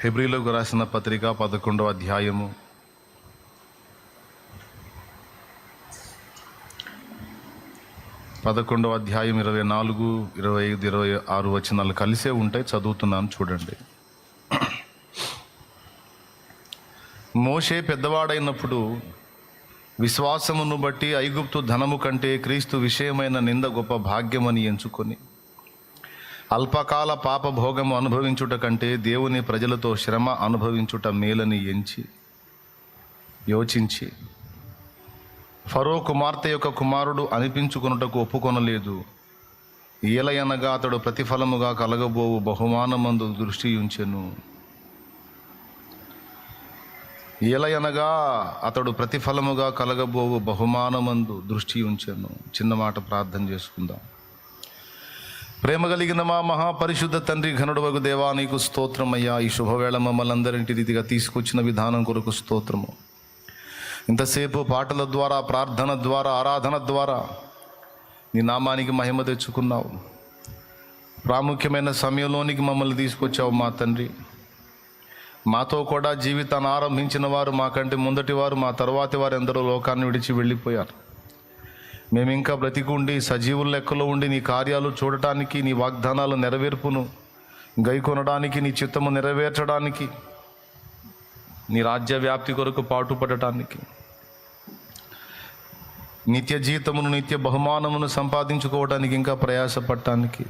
హెబ్రిలోకి రాసిన పత్రిక పదకొండవ అధ్యాయము. పదకొండవ అధ్యాయం ఇరవై నాలుగు ఇరవై ఐదు ఇరవై ఆరు వచనాలు కలిసే ఉంటాయి చదువుతున్నాను చూడండి. మోషే పెద్దవాడైనప్పుడు విశ్వాసమును బట్టి ఐగుప్తు ధనము కంటే క్రీస్తు విషయమైన నింద గొప్ప భాగ్యమని ఎంచుకొని అల్పకాల పాపభోగము అనుభవించుట కంటే దేవుని ప్రజలతో శ్రమ అనుభవించుట మేలని ఎంచి యోచించి. ఫరో కుమార్తె యొక్క కుమారుడు అనిపించుకొనుటకు ఒప్పుకొనలేదు. ఏలయనగా అతడు ప్రతిఫలముగా కలగబోవు బహుమానమందు దృష్టి ఉంచెను ఏలయనగా అతడు ప్రతిఫలముగా కలగబోవు బహుమానమందు దృష్టి ఉంచెను చిన్న మాట ప్రార్థన చేసుకుందాం. ప్రేమ కలిగిన మా మహాపరిశుద్ధ తండ్రి ఘనుడవగు దేవా నీకు స్తోత్రమయ్యా. ఈ శుభవేళ మమ్మల్ని అందరింటి రీతిగా తీసుకొచ్చిన విధానం కొరకు స్తోత్రము. ఇంతసేపు పాటల ద్వారా ప్రార్థన ద్వారా ఆరాధన ద్వారా నీ నామానికి మహిమ తెచ్చుకున్నావు. ప్రాముఖ్యమైన సమయంలోనికి మమ్మల్ని తీసుకొచ్చావు మా తండ్రి. మాతో కూడా జీవితాన్ని ఆరంభించిన వారు మాకంటే ముందటి వారు మా తర్వాతి వారు ఎందరో లోకాన్ని విడిచి వెళ్ళిపోయారు. మేము ఇంకా బ్రతికుండి సజీవుల లెక్కలో ఉండి నీ కార్యాలు చూడటానికి నీ వాగ్దానాలు నెరవేర్పును గైకొనడానికి నీ చిత్తము నెరవేర్చడానికి నీ రాజ్య వ్యాప్తి కొరకు పాటుపడటానికి నిత్య జీతమును నిత్య బహుమానమును సంపాదించుకోవడానికి ఇంకా ప్రయాసపడటానికి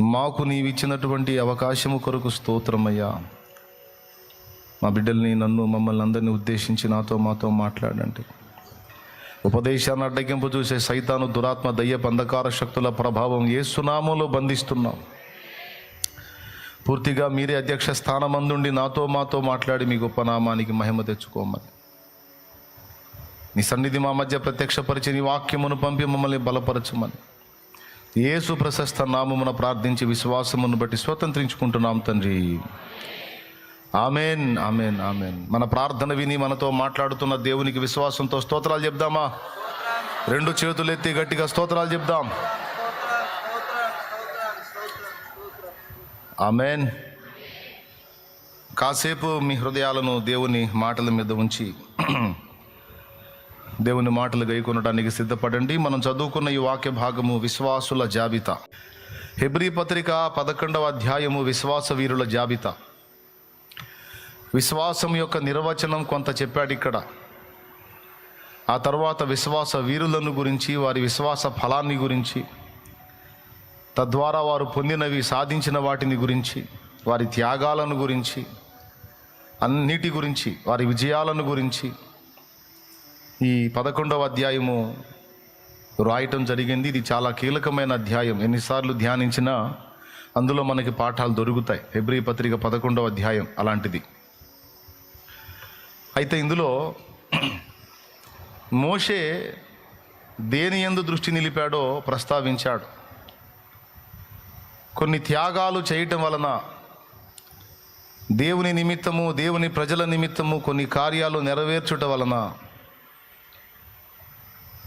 మాకు నీవిచ్చినటువంటి అవకాశము కొరకు స్తోత్రమయ్యా. మా బిడ్డల్ని నన్ను మమ్మల్ని అందరినీ ఉద్దేశించి నాతో మాతో మాట్లాడండి. ఉపదేశాన్ని అడ్డగింపు చూసే సైతాను దురాత్మ దయ్య అంధకార శక్తుల ప్రభావం ఏ సునామంలో బంధిస్తున్నాం. పూర్తిగా మీరే అధ్యక్ష స్థానమందుండి నాతో మాతో మాట్లాడి మీ గొప్ప నామానికి మహిమ తెచ్చుకోమని. నీ సన్నిధి మా మధ్య ప్రత్యక్షపరిచి నీ వాక్యమును పంపి మమ్మల్ని బలపరచమని. ఏసు ప్రశస్త నామమున ప్రార్థించి విశ్వాసమును బట్టి స్వతంత్రించుకుంటున్నాం తండ్రి. Amen amen amen. మన ప్రార్థన విని మనతో మాట్లాడుతున్న దేవునికి విశ్వాసంతో స్తోత్రాలు చెప్దామా? రెండు చేతులు ఎత్తి గట్టిగా స్తోత్రాలు చెప్దాం. ఆమెన్. కాసేపు మీ హృదయాలను దేవుని మాటల మీద ఉంచి దేవుని మాటలు గైకొనడానికి సిద్ధపడండి. మనం చదువుకున్న ఈ వాక్య భాగము విశ్వాసుల జాబితా. హెబ్రీ పత్రిక పదకొండవ అధ్యాయము విశ్వాస వీరుల జాబితా. విశ్వాసం యొక్క నిర్వచనం కొంత చెప్పాడు ఇక్కడ. ఆ తర్వాత విశ్వాస వీరులను గురించి వారి విశ్వాస ఫలాన్ని గురించి తద్వారా వారు పొందినవి సాధించిన వాటిని గురించి వారి త్యాగాలను గురించి అన్నిటి గురించి వారి విజయాలను గురించి ఈ పదకొండవ అధ్యాయము రాయటం జరిగింది. ఇది చాలా కీలకమైన అధ్యాయం. ఎన్నిసార్లు ధ్యానించినా అందులో మనకి పాఠాలు దొరుకుతాయి. హెబ్రీ పత్రిక పదకొండవ అధ్యాయం అలాంటిది. అయితే ఇందులో మోషే దేని ఎందు దృష్టి నిలిపాడో ప్రస్తావించాడు. కొన్ని త్యాగాలు చేయటం వలన దేవుని నిమిత్తము దేవుని ప్రజల నిమిత్తము కొన్ని కార్యాలు నెరవేర్చుట వలన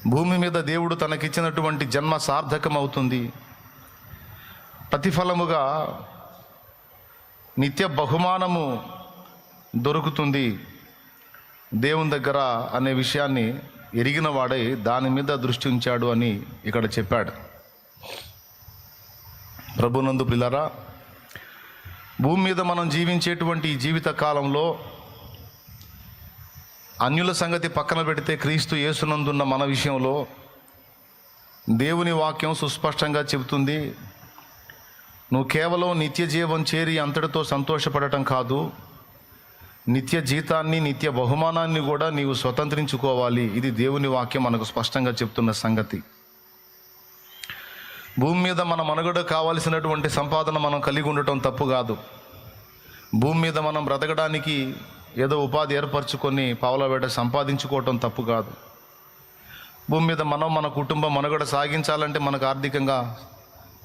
భూమి మీద దేవుడు తనకిచ్చినటువంటి జన్మ సార్థకం అవుతుంది ప్రతిఫలముగా నిత్య బహుమానము దొరుకుతుంది. దేవుని దగ్గర అనే విషయాన్ని ఎరిగిన వాడై దాని మీద దృష్టి ఉంచాడు అని ఇక్కడ చెప్పాడు. ప్రభునందు పిల్లరా భూమి మీద మనం జీవించేటువంటి ఈ జీవిత కాలంలో అన్యుల సంగతి పక్కన పెడితే క్రీస్తు యేసునందున్న మన విషయంలో దేవుని వాక్యం సుస్పష్టంగా చెబుతుంది. నువ్వు కేవలం నిత్య జీవం చేరి అంతటితో సంతోషపడటం కాదు. నిత్య జీతాన్ని నిత్య బహుమానాన్ని కూడా నీవు స్వతంత్రించుకోవాలి. ఇది దేవుని వాక్యం మనకు స్పష్టంగా చెప్తున్న సంగతి. భూమి మీద మన మనుగడ కావలసినటువంటి సంపాదన మనం కలిగి ఉండటం తప్పు కాదు. భూమి మీద మనం బ్రతకడానికి ఏదో ఉపాధి ఏర్పరచుకొని పావులవేట సంపాదించుకోవటం తప్పు కాదు. భూమి మీద మనం మన కుటుంబం మనుగడ సాగించాలంటే మనకు ఆర్థికంగా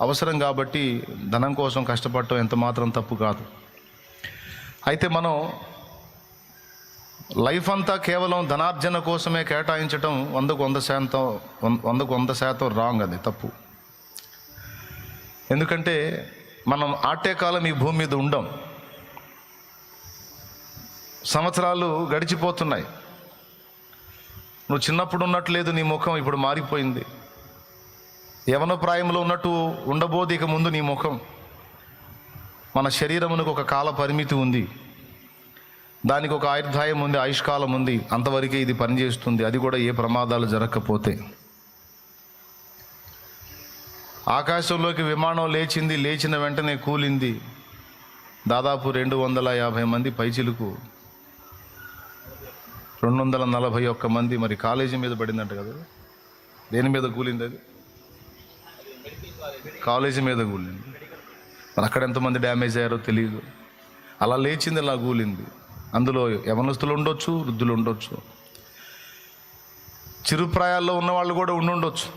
అవసరం కాబట్టి ధనం కోసం కష్టపడటం ఎంత మాత్రం తప్పు కాదు. అయితే మనం లైఫ్ అంతా కేవలం ధనార్జన కోసమే కేటాయించటం వందకు వంద శాతం వందకు వంద శాతం రాంగ్ అది తప్పు. ఎందుకంటే మనం ఆటే కాలం ఈ భూమి మీద ఉండం. సంవత్సరాలు గడిచిపోతున్నాయి. నువ్వు చిన్నప్పుడు ఉన్నట్టు లేదు నీ ముఖం ఇప్పుడు మారిపోయింది. యవనప్రాయంలో ఉన్నట్టు ఉండబోదు ఇక ముందు నీ ముఖం. మన శరీరమునకు ఒక కాల పరిమితి ఉంది. దానికి ఒక ఆయుర్దాయం ఉంది ఆయుష్కాలం ఉంది. అంతవరకే ఇది పనిచేస్తుంది. అది కూడా ఏ ప్రమాదాలు జరగకపోతే. ఆకాశంలోకి విమానం లేచింది లేచిన వెంటనే కూలింది. దాదాపు రెండు వందల యాభై మంది పైచిలుకు. రెండు వందల నలభై ఒక్క మంది మరి కాలేజీ మీద పడిందంట కదా? దేని మీద కూలింది అది? కాలేజీ మీద కూలింది. మరి అక్కడ ఎంతమంది డ్యామేజ్ అయ్యారో తెలియదు అలా లేచింది అలా కూలింది. అందులో యవనస్తులు ఉండొచ్చు వృద్ధులు ఉండొచ్చు. చిరుప్రాయాల్లో ఉన్న వాళ్ళు కూడా ఉండుండొచ్చు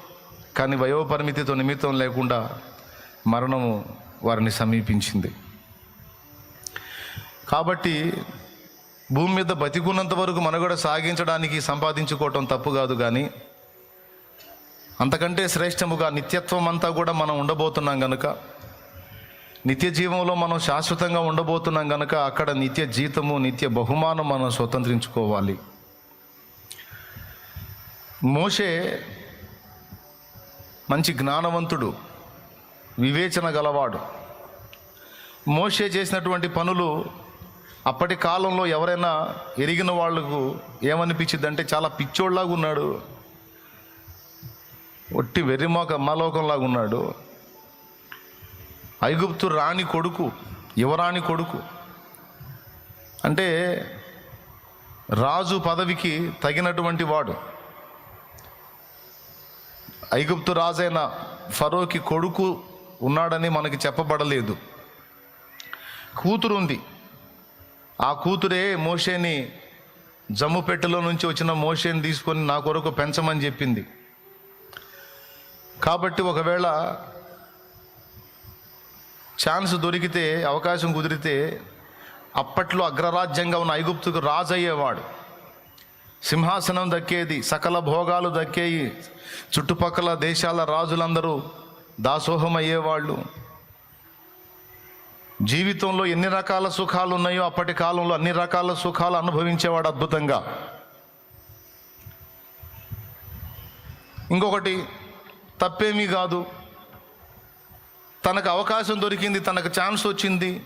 కానీ వయోపరిమితితో నిమిత్తం లేకుండా మరణము వారిని సమీపించింది. కాబట్టి భూమి మీద బతికున్నంత వరకు మనుగడ సాగించడానికి సంపాదించుకోవటం తప్పు కాదు కానీ అంతకంటే శ్రేష్టముగా నిత్యత్వం అంతా కూడా మనం ఉండబోతున్నాం కనుక నిత్య జీవంలో మనం శాశ్వతంగా ఉండబోతున్నాం కనుక అక్కడ నిత్య జీతము నిత్య బహుమానం మనం స్వతంత్రించుకోవాలి. మోషే మంచి జ్ఞానవంతుడు వివేచన గలవాడు. మోషే చేసినటువంటి పనులు అప్పటి కాలంలో ఎవరైనా ఎరిగిన వాళ్ళకు ఏమనిపించింది అంటే చాలా పిచ్చోళ్ళాగా ఉన్నాడు. ఒట్టి వెర్రిమోక మలోకంలాగా ఉన్నాడు. ఐగుప్తు రాణి కొడుకు యువరాణి కొడుకు. అంటే రాజు పదవికి తగినటువంటి వాడు. ఐగుప్తు రాజైన ఫరోకి కొడుకు ఉన్నాడని మనకి చెప్పబడలేదు. కూతురు ఉంది ఆ కూతురే మోషేని జమ్ముపెట్టెలో నుంచి వచ్చిన మోషేని తీసుకొని నా కొరకు పెంచమని చెప్పింది. కాబట్టి ఒకవేళ ఛాన్స్ దొరికితే అవకాశం కుదిరితే అప్పట్లో అగ్రరాజ్యంగా ఉన్న ఐగుప్తుకు రాజు అయ్యేవాడు సింహాసనం దక్కేది సకల భోగాలు దక్కేయి చుట్టుపక్కల దేశాల రాజులందరూ దాసోహం అయ్యేవాళ్ళు జీవితంలో ఎన్ని రకాల సుఖాలు ఉన్నాయో అప్పటి కాలంలో అన్ని రకాల సుఖాలు అనుభవించేవాడు అద్భుతంగా. ఇంకొకటి తప్పేమీ కాదు. తనకు అవకాశం దొరికింది తనకు ఛాన్స్ వచ్చింది.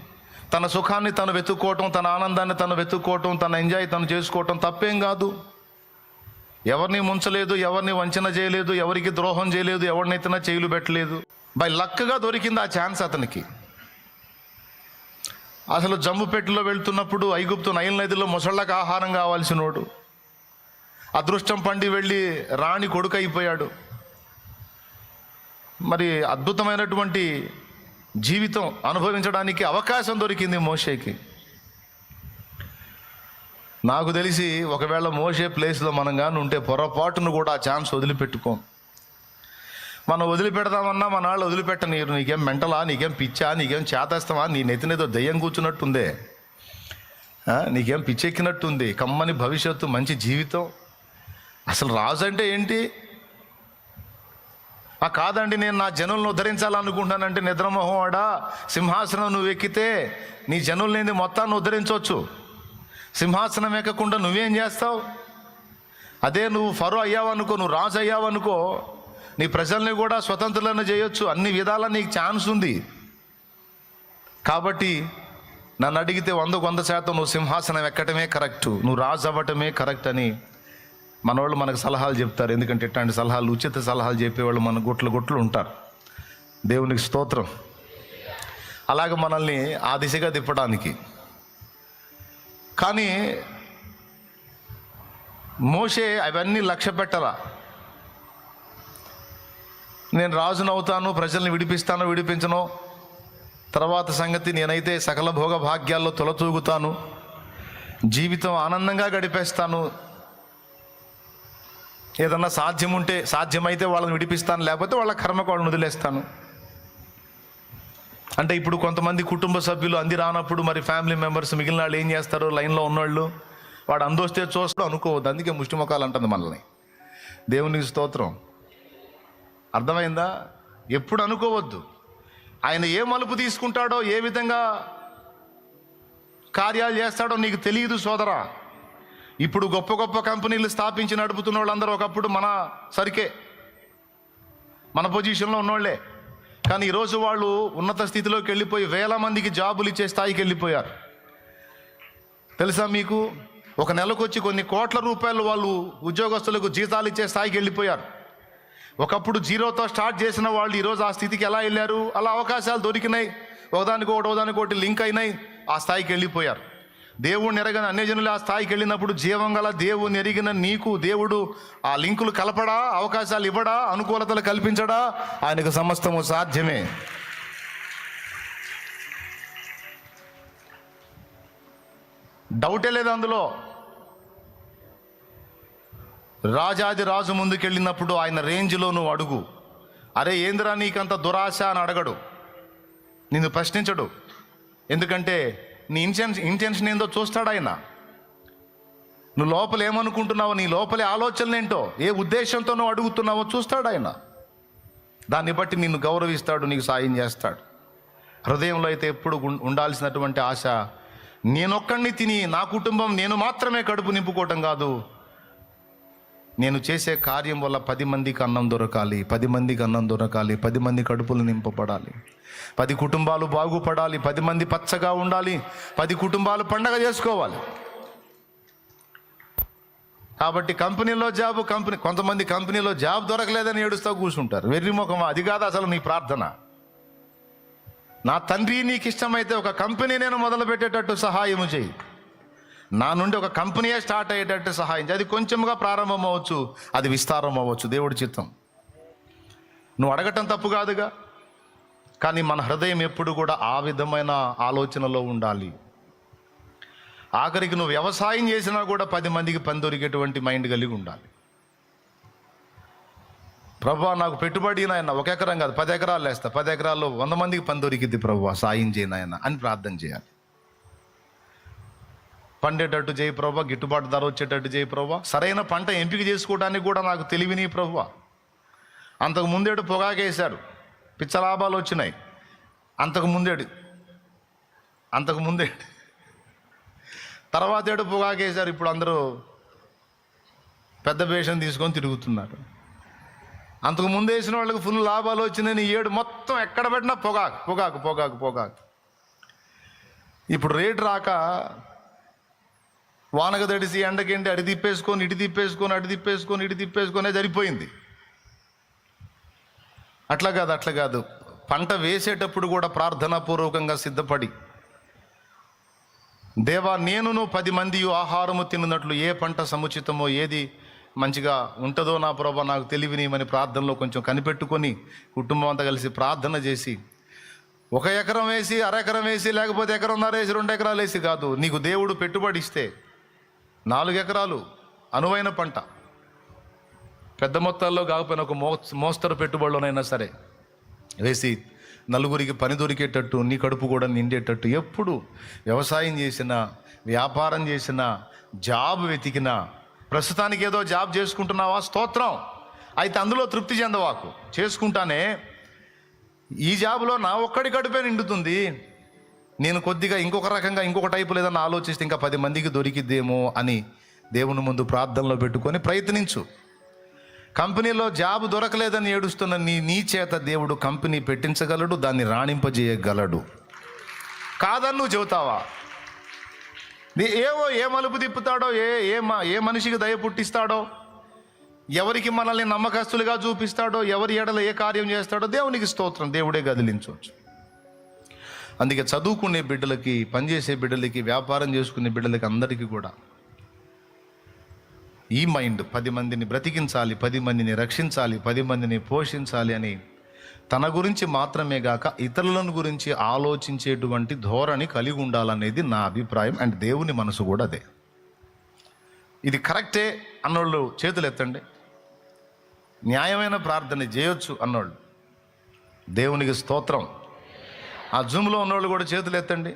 తన సుఖాన్ని తను వెతుక్కోవటం తన ఆనందాన్ని తను వెతుక్కోవటం తన ఎంజాయ్ తను చేసుకోవటం తప్పేం కాదు. ఎవరిని ముంచలేదు ఎవరిని వంచన చేయలేదు ఎవరికి ద్రోహం చేయలేదు ఎవరినైతే చేయలు పెట్టలేదు. బై లక్కగా దొరికింది ఆ ఛాన్స్ అతనికి. అసలు జమ్ముపేటలో వెళ్తున్నప్పుడు ఐగుప్తు నైల్ నదిలో ముసళ్ళకు ఆహారం కావాల్సినోడు. అదృష్టం పండి వెళ్ళి రాణి కొడుకు అయిపోయాడు మరి అద్భుతమైనటువంటి జీవితం అనుభవించడానికి అవకాశం దొరికింది మోషేకి. నాకు తెలిసి ఒకవేళ మోసే ప్లేస్లో మనం కానీ ఉంటే పొరపాటును కూడా ఆ ఛాన్స్ వదిలిపెట్టుకోం. మనం వదిలిపెడదామన్నా మన వాళ్ళు వదిలిపెట్టనీరు. నీకేం మెంటలా? నీకేం పిచ్చా? నీకేం చేతస్తావా నీ నెత్తినేదో దయ్యం కూర్చున్నట్టుందే. నీకేం పిచ్చెక్కినట్టుంది. కమ్మని భవిష్యత్తు మంచి జీవితం. అసలు రాజు అంటే ఏంటి? ఆ కాదండి నేను నా జనులను ఉద్ధరించాలనుకుంటానంటే నిద్రమోహవాడా సింహాసనం నువ్వు ఎక్కితే నీ జనుల్ని మొత్తాన్ని ఉద్ధరించవచ్చు. సింహాసనం ఎక్కకుండా నువ్వేం చేస్తావు? అదే నువ్వు ఫరో అయ్యావనుకో నువ్వు రాజు అయ్యావనుకో నీ ప్రజల్ని కూడా స్వతంత్రులను చేయొచ్చు. అన్ని విధాలా నీకు ఛాన్స్ ఉంది. కాబట్టి నన్ను అడిగితే వందకు వంద శాతం నువ్వు సింహాసనం ఎక్కటమే కరెక్ట్. నువ్వు రాజు అవ్వటమే కరెక్ట్ అని మనవాళ్ళు మనకు సలహాలు చెప్తారు. ఎందుకంటే ఇట్లాంటి సలహాలు ఉచిత సలహాలు చెప్పేవాళ్ళు మన గుట్లు గుట్లు ఉంటారు. దేవునికి స్తోత్రం. అలాగే మనల్ని ఆ దిశగా తిప్పడానికి. కానీ మోషే అవన్నీ లక్ష్య పెట్టరా నేను రాజునవుతాను ప్రజల్ని విడిపిస్తాను విడిపించను. తర్వాత సంగతి నేనైతే సకల భోగ భాగ్యాల్లో తొలతూగుతాను. జీవితం ఆనందంగా గడిపేస్తాను. ఏదన్నా సాధ్యం ఉంటే సాధ్యమైతే వాళ్ళని విడిపిస్తాను లేకపోతే వాళ్ళ కర్మకు వాళ్ళని వదిలేస్తాను. అంటే ఇప్పుడు కొంతమంది కుటుంబ సభ్యులు అంది రానప్పుడు మరి ఫ్యామిలీ మెంబర్స్ మిగిలిన వాళ్ళు ఏం చేస్తారు లైన్లో ఉన్నవాళ్ళు వాడు అందొస్తే చూస్తాడు అనుకోవద్దు. అందుకే ముష్టిముఖాలు అంటుంది మనల్ని. దేవునికి స్తోత్రం. అర్థమైందా? ఎప్పుడు అనుకోవద్దు. ఆయన ఏ మలుపు తీసుకుంటాడో ఏ విధంగా కార్యాలు చేస్తాడో నీకు తెలియదు సోదరా. ఇప్పుడు గొప్ప గొప్ప కంపెనీలు స్థాపించి నడుపుతున్న వాళ్ళందరూ ఒకప్పుడు మన సరికే. మన పొజిషన్లో ఉన్నోళ్ళే. కానీ ఈరోజు వాళ్ళు ఉన్నత స్థితిలోకి వెళ్ళిపోయి వేల మందికి జాబులు ఇచ్చే స్థాయికి వెళ్ళిపోయారు. తెలుసా మీకు? ఒక నెలకు వచ్చి కొన్ని కోట్ల రూపాయలు వాళ్ళు ఉద్యోగస్తులకు జీతాలు ఇచ్చే స్థాయికి వెళ్ళిపోయారు. ఒకప్పుడు జీరోతో స్టార్ట్ చేసిన వాళ్ళు ఈరోజు ఆ స్థితికి ఎలా వెళ్ళారు? అలా అవకాశాలు దొరికినాయి. ఒకదానికి ఒకటి ఒకదానికి ఒకటి లింక్ అయినాయి. ఆ స్థాయికి వెళ్ళిపోయారు. దేవుడిని ఎరగని అన్యజనులు ఆ స్థాయికి వెళ్ళినప్పుడు జీవం గల దేవుని ఎరిగిన నీకు దేవుడు ఆ లింకులు కలపడా అవకాశాలు ఇవ్వడా అనుకూలతలు కల్పించడా? ఆయనకు సమస్తము సాధ్యమే. డౌటే లేదు అందులో. రాజాది రాజు ముందుకెళ్ళినప్పుడు ఆయన రేంజ్లో నువ్వు అడుగు. అరే ఏందిరా నీకంత దురాశ అని అడగడు. నిన్ను ప్రశ్నించడు. ఎందుకంటే నీ ఇంటెన్షన్ ఇంటెన్షన్ ఏందో చూస్తాడు ఆయన. నువ్వు లోపల ఏమనుకుంటున్నావో నీ లోపలే ఆలోచనలు ఏంటో ఏ ఉద్దేశంతో నువ్వు అడుగుతున్నావో చూస్తాడు ఆయన. దాన్ని బట్టి నిన్ను గౌరవిస్తాడు నీకు సాయం చేస్తాడు. హృదయంలో అయితే ఎప్పుడు ఉండాల్సినటువంటి ఆశ నేనొక్కడిని తిని నా కుటుంబం నేను మాత్రమే కడుపు నింపుకోవటం కాదు నేను చేసే కార్యం వల్ల పది మందికి అన్నం దొరకాలి పది మందికి అన్నం దొరకాలి పది మంది కడుపులు నింపబడాలి. పది కుటుంబాలు బాగుపడాలి పది మంది పచ్చగా ఉండాలి పది కుటుంబాలు పండగ చేసుకోవాలి. కాబట్టి కంపెనీలో జాబ్ కంపెనీ కొంతమంది కంపెనీలో జాబ్ దొరకలేదని ఏడుస్తూ కూర్చుంటారు. వెర్రి ముఖం అది కాదు అసలు నీ ప్రార్థన. నా తండ్రి నీకు ఇష్టమైతే ఒక కంపెనీ నేను మొదలు పెట్టేటట్టు సహాయము చేయి. నా నుండి ఒక కంపెనీయే స్టార్ట్ అయ్యేటట్టు సహాయం అది కొంచెంగా ప్రారంభం అవ్వచ్చు అది విస్తారం అవ్వచ్చు దేవుడి చిత్తం. నువ్వు అడగటం తప్పు కాదుగా కానీ మన హృదయం ఎప్పుడు కూడా ఆ విధమైన ఆలోచనలో ఉండాలి. ఆఖరికి నువ్వు వ్యవసాయం చేసినా కూడా పది మందికి పని దొరికేటువంటి మైండ్ కలిగి ఉండాలి. ప్రభా నాకు పెట్టుబడి నాయన ఒక ఎకరం కాదు పది ఎకరాలు వేస్తా. పది ఎకరాల్లో వంద మందికి పని దొరికిద్ది ప్రభు సాయం చేయనాయన అని ప్రార్థన చేయాలి. పండేటట్టు చేయి ప్రభా గిట్టుబాటు ధర వచ్చేటట్టు చేయి ప్రభా. సరైన పంట ఎంపిక చేసుకోవడానికి కూడా నాకు తెలివిని ప్రభా. అంతకు ముందేడు పొగాకేశాడు పిచ్చ లాభాలు వచ్చినాయి. అంతకు ముందేడు అంతకు ముందేడు. తర్వాత ఏడు పొగాకేశారు ఇప్పుడు అందరూ పెద్ద వేషం తీసుకొని తిరుగుతున్నారు. అంతకు ముందు వేసిన వాళ్ళకి ఫుల్ లాభాలు వచ్చినాయి. ఏడు మొత్తం ఎక్కడ పెట్టినా పొగాకు పొగాకు పొగాకు పొగాకు. ఇప్పుడు రేటు రాక వానకు తడిసి ఎండకెండి అడి తిప్పేసుకొని ఇటు తిప్పేసుకొని అటు తిప్పేసుకొని ఇటు తిప్పేసుకొనే సరిపోయింది అట్లా కాదు అట్లా కాదు. పంట వేసేటప్పుడు కూడా ప్రార్థనాపూర్వకంగా సిద్ధపడి దేవా నేనును పది మంది ఆహారము తిన్నట్లు ఏ పంట సముచితమో ఏది మంచిగా ఉంటుందో నా ప్రభా నాకు తెలివినిమని ప్రార్థనలో కొంచెం కనిపెట్టుకొని కుటుంబం అంతా కలిసి ప్రార్థన చేసి ఒక ఎకరం వేసి అర ఎకరం వేసి లేకపోతే ఎకరంన్నర వేసి రెండు ఎకరాలు వేసి కాదు నీకు దేవుడు పెట్టుబడి ఇస్తే నాలుగు ఎకరాలు అనువైన పంట. పెద్ద మొత్తాల్లో కాకపోయినా ఒక మో మోస్తరు పెట్టుబడిలోనైనా సరే వేసి నలుగురికి పని దొరికేటట్టు నీ కడుపు కూడా నిండేటట్టు ఎప్పుడు వ్యవసాయం చేసినా వ్యాపారం చేసినా జాబ్ వెతికినా ప్రస్తుతానికి ఏదో జాబ్ చేసుకుంటున్నావా? స్తోత్రం. అయితే అందులో తృప్తి చెందవాకు. చేసుకుంటానే ఈ జాబ్లో నా ఒక్కడి కడుపే నిండుతుంది. నేను కొద్దిగా ఇంకొక రకంగా ఇంకొక టైపు లేదన్నా ఆలోచిస్తే ఇంకా పది మందికి దొరికిద్దేమో అని దేవుని ముందు ప్రార్థనలో పెట్టుకొని ప్రయత్నించు. కంపెనీలో జాబ్ దొరకలేదని ఏడుస్తున్న నీ నీ చేత దేవుడు కంపెనీ పెట్టించగలడు దాన్ని రాణింపజేయగలడు. కాదని నువ్వు చెబుతావా? నీ ఏవో ఏ మలుపు తిప్పుతాడో ఏ ఏ మ- ఏ మనిషికి దయ పుట్టిస్తాడో ఎవరికి మనల్ని నమ్మకస్తులుగా చూపిస్తాడో ఎవరి ఎడల ఏ కార్యం చేస్తాడో దేవునికి స్తోత్రం దేవుడే గదిలించవచ్చు అందుకే చదువుకునే బిడ్డలకి పనిచేసే బిడ్డలకి వ్యాపారం చేసుకునే బిడ్డలకి అందరికీ కూడా ఈ మైండ్ పది మందిని బ్రతికించాలి పది మందిని రక్షించాలి పది మందిని పోషించాలి అని తన గురించి మాత్రమే గాక ఇతరులను గురించి ఆలోచించేటువంటి ధోరణి కలిగి ఉండాలనేది నా అభిప్రాయం అండ్ దేవుని మనసు కూడా అదే. ఇది కరెక్టే అన్నోళ్ళు చేతులు ఎత్తండి. న్యాయమైన ప్రార్థన చేయొచ్చు అన్నోళ్ళు. దేవునికి స్తోత్రం. ఆ జూమ్లో ఉన్నవాళ్ళు కూడా చేతులు ఎత్తండి.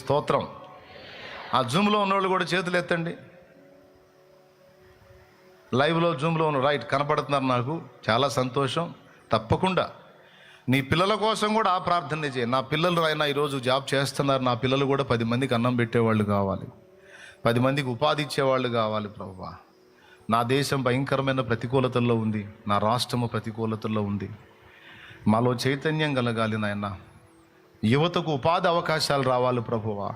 స్తోత్రం. ఆ జూమ్లో ఉన్నవాళ్ళు కూడా చేతులు ఎత్తండి. లైవ్లో జూమ్లో ఉన్న రైట్ కనపడుతున్నారు నాకు. చాలా సంతోషం. తప్పకుండా. నీ పిల్లల కోసం కూడా ఆ ప్రార్థన చేయి. నా పిల్లలు అయినా ఈరోజు జాబ్ చేస్తున్నారు. నా పిల్లలు కూడా పది మందికి అన్నం పెట్టేవాళ్ళు కావాలి. పది మందికి ఉపాధి ఇచ్చేవాళ్ళు కావాలి ప్రభువా నా దేశం భయంకరమైన ప్రతికూలతల్లో ఉంది. నా రాష్ట్రము ప్రతికూలతల్లో ఉంది. మాలో చైతన్యం కలగాలి నాయన. యువతకు ఉపాధి అవకాశాలు రావాలి ప్రభువా.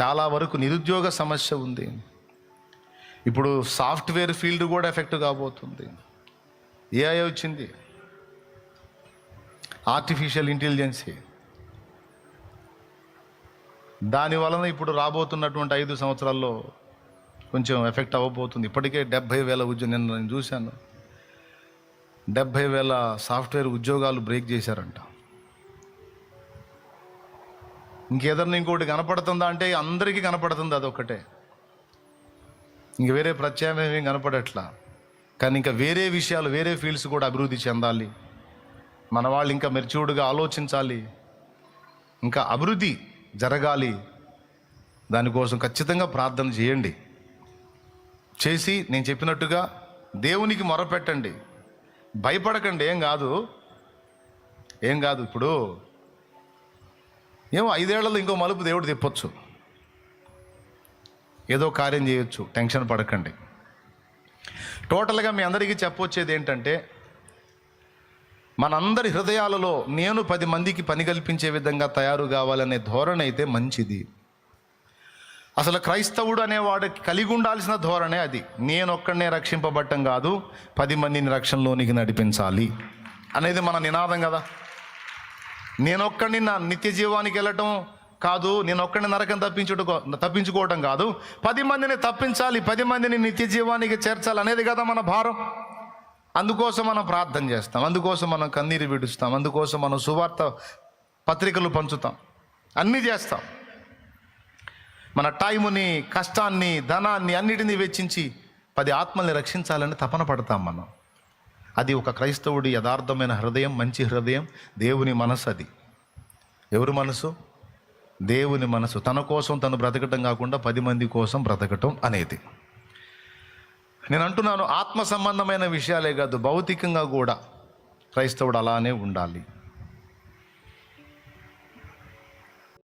చాలా వరకు నిరుద్యోగ సమస్య ఉంది. ఇప్పుడు సాఫ్ట్వేర్ ఫీల్డ్ కూడా ఎఫెక్ట్ కాబోతుంది. ఏఐ వచ్చింది. Artificial intelligence. దాని వలన ఇప్పుడు రాబోతున్నటువంటి ఐదు సంవత్సరాల్లో కొంచెం ఎఫెక్ట్ అవ్వబోతుంది. ఇప్పటికే డెబ్భై వేల ఉద్యోగం నిన్న నేను చూశాను. డెబ్భై వేల సాఫ్ట్వేర్ ఉద్యోగాలు బ్రేక్ చేశారంట. ఇంకేదన్నా ఇంకోటి కనపడుతుందా అంటే అందరికీ కనపడుతుంది అదొక్కటే. ఇంక వేరే ప్రత్యామ్నాయం ఏం కనపడట్లా. కానీ ఇంకా వేరే విషయాలు వేరే ఫీల్డ్స్ కూడా అభివృద్ధి చెందాలి. మన వాళ్ళు ఇంకా మెచ్యూర్డ్గా ఆలోచించాలి. ఇంకా అభివృద్ధి జరగాలి. దానికోసం ఖచ్చితంగా ప్రార్థన చేయండి. చేసి నేను చెప్పినట్టుగా దేవునికి మొరపెట్టండి. భయపడకండి. ఏం కాదు. ఏం కాదు. ఇప్పుడు ఏమో ఐదేళ్ళలో ఇంకో మలుపు దేవుడు తిప్పొచ్చు. ఏదో కార్యం చేయొచ్చు. టెన్షన్ పడకండి. టోటల్గా మీ అందరికీ చెప్పొచ్చేది ఏంటంటే మనందరి హృదయాలలో నేను పది మందికి పని కల్పించే విధంగా తయారు కావాలనే ధోరణి అయితే మంచిది. అసలు క్రైస్తవుడు అనేవాడికి కలిగి ఉండాల్సిన ధోరణే అది. నేనొక్కడనే రక్షింపబట్టం కాదు పది మందిని రక్షణలోనికి నడిపించాలి అనేది మన నినాదం కదా. నేనొక్కడిని నా నిత్య జీవానికి వెళ్ళటం కాదు నేను ఒక్కడిని నరకం తప్పించుట తప్పించుకోవటం కాదు. పది మందిని తప్పించాలి పది మందిని నిత్య జీవానికి చేర్చాలి అనేది కదా మన భారం. అందుకోసం మనం ప్రార్థన చేస్తాం అందుకోసం మనం కన్నీరు విడుస్తాం అందుకోసం మనం సువార్త పత్రికలు పంచుతాం అన్నీ చేస్తాం. మన టైముని కష్టాన్ని ధనాన్ని అన్నిటినీ వెచ్చించి పది ఆత్మల్ని రక్షించాలని తపన పడతాం మనం. అది ఒక క్రైస్తవుడి యథార్థమైన హృదయం మంచి హృదయం దేవుని మనసు అది. ఎవరి మనసు? దేవుని మనసు. తన కోసం తను బ్రతకటం కాకుండా పది మంది కోసం బ్రతకటం అనేది. నేను అంటున్నాను ఆత్మ సంబంధమైన విషయాలే కాదు భౌతికంగా కూడా క్రైస్తవుడు అలానే ఉండాలి.